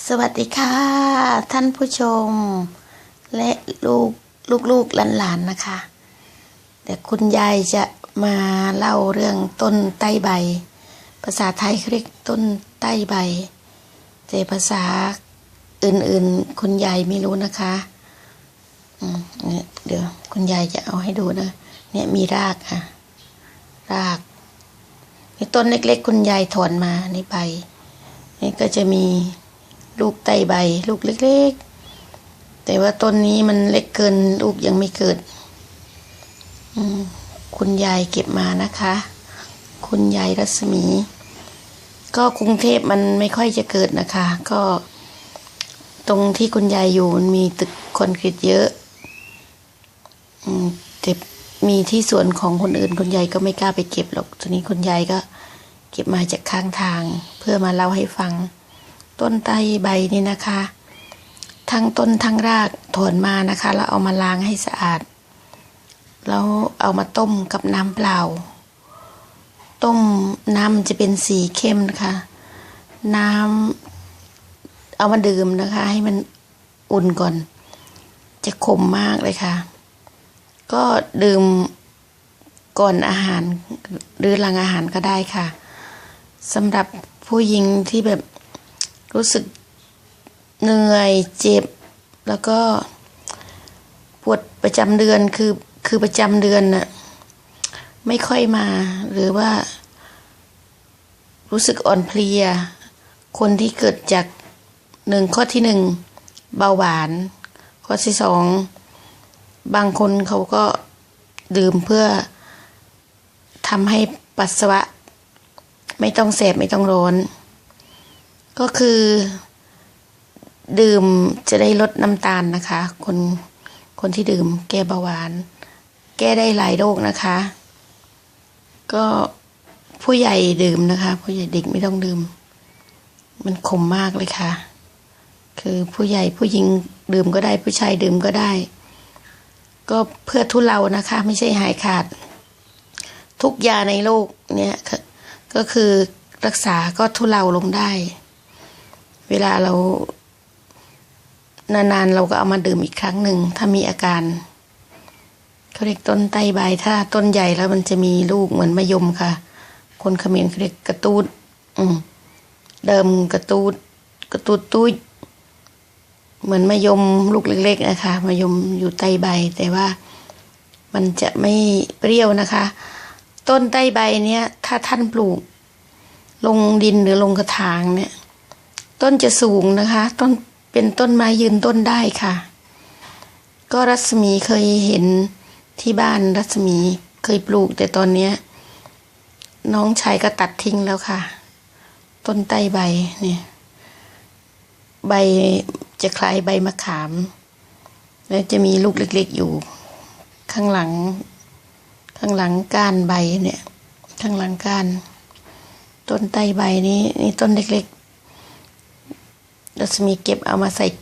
สวัสดีค่ะ ท่านผู้ชม และลูกลูกลูกหลานๆนะคะ แต่คุณยายจะมาเล่าเรื่องต้นใต้ใบ ภาษาไทยเรียกต้นใต้ใบ แต่ภาษาอื่นๆ คุณยายไม่รู้นะคะเนี่ยเดี๋ยวคุณยายจะเอาให้ดูนะ เนี่ยมีรากค่ะ รากนี่ต้นเล็ก ๆ คุณยายถอนมาในใบนี่ก็จะมี ลูกไตใบ ลูกเล็กๆ แต่ว่าต้นนี้มันเล็กเกิน ลูกยังไม่เกิดคุณยายเก็บมานะคะ คุณยายรัศมี ก็กรุงเทพมันไม่ค่อยจะเกิดนะคะ ก็ ตรงที่คุณยายอยู่มันมีตึกคอนกรีตเยอะแต่มีที่สวนของคนอื่นคุณยายก็ไม่กล้าไปเก็บหรอกทีนี้คุณยายก็เก็บมาจากข้างทาง เพื่อมาเล่าให้ฟัง ต้นไตใบนี่นะคะ ทั้งต้นทั้งรากถอนมานะคะ แล้วเอามาล้างให้สะอาด แล้วเอามาต้มกับน้ำเปล่า ต้มน้ำจะเป็นสีเข้มนะคะ น้ำเอามาดื่มนะคะ ให้มันอุ่นก่อน จะขมมากเลยค่ะ ก็ดื่มก่อนอาหารหรือหลังอาหารก็ได้ค่ะสำหรับผู้หญิงที่แบบ รู้สึกเหนื่อยเจ็บ แล้วก็ปวดประจำเดือนคือคือประจำเดือนน่ะไม่ค่อยมาหรือว่า รู้สึกอ่อนเพลีย คนที่เกิดจากหนึ่งข้อที่หนึ่งเบาหวาน ข้อที่สองบางคนเขาก็ดื่มเพื่อทำให้ปัสสาวะ ไม่ต้องแสบไม่ต้องร้อน ก็คือ ดื่มจะได้ลดน้ำตาลนะคะ คนคนที่ดื่มแก้เบาหวาน แก้ได้หลายโรคนะคะ ก็ผู้ใหญ่ดื่มนะคะ ผู้ใหญ่เด็กไม่ต้องดื่ม มันขมมากเลยค่ะ คือผู้ใหญ่ผู้หญิงดื่มก็ได้ผู้ชายดื่มก็ได้ ก็เพื่อทุเลานะคะ ไม่ใช่หายขาด ทุกยาในโลกเนี่ยก็ก็คือรักษาก็ทุเลาลงได้ เวลาเรา นานๆ เราก็เอามาดื่มอีกครั้งหนึ่ง ถ้ามีอาการเขาเรียกต้นไตใบถ้าต้นใหญ่แล้วมันจะมีลูกเหมือนมะยมค่ะ คนเขมรเขาเรียกกระตูด อืมเดิมกระตูด กระตูดตุ้ยเหมือนมะยมลูกเล็ก ๆ นะคะมะยมอยู่ใต้ใบ แต่ว่ามันจะไม่เปรี้ยวนะคะ ต้นใต้ใบเนี้ย ถ้าท่านปลูก ลงดินหรือลงกระถางเนี่ย ต้นจะสูงนะคะ ต้นเป็นต้นไม้ยืนต้นได้ค่ะ ก็รัศมีเคยเห็นที่บ้านรัศมีเคยปลูกแต่ตอนเนี้ย น้องชายก็ตัดทิ้งแล้วค่ะ ต้นใต้ใบเนี่ย ใบจะคล้ายใบมะขาม แล้วจะมีลูกเล็กๆอยู่ ข้างหลัง ข้างหลังก้านใบเนี่ย ข้างหลังก้าน ต้นไต้ใบนี้นี่ต้นเล็กๆ รัศมีเก็บเอามาใส่แก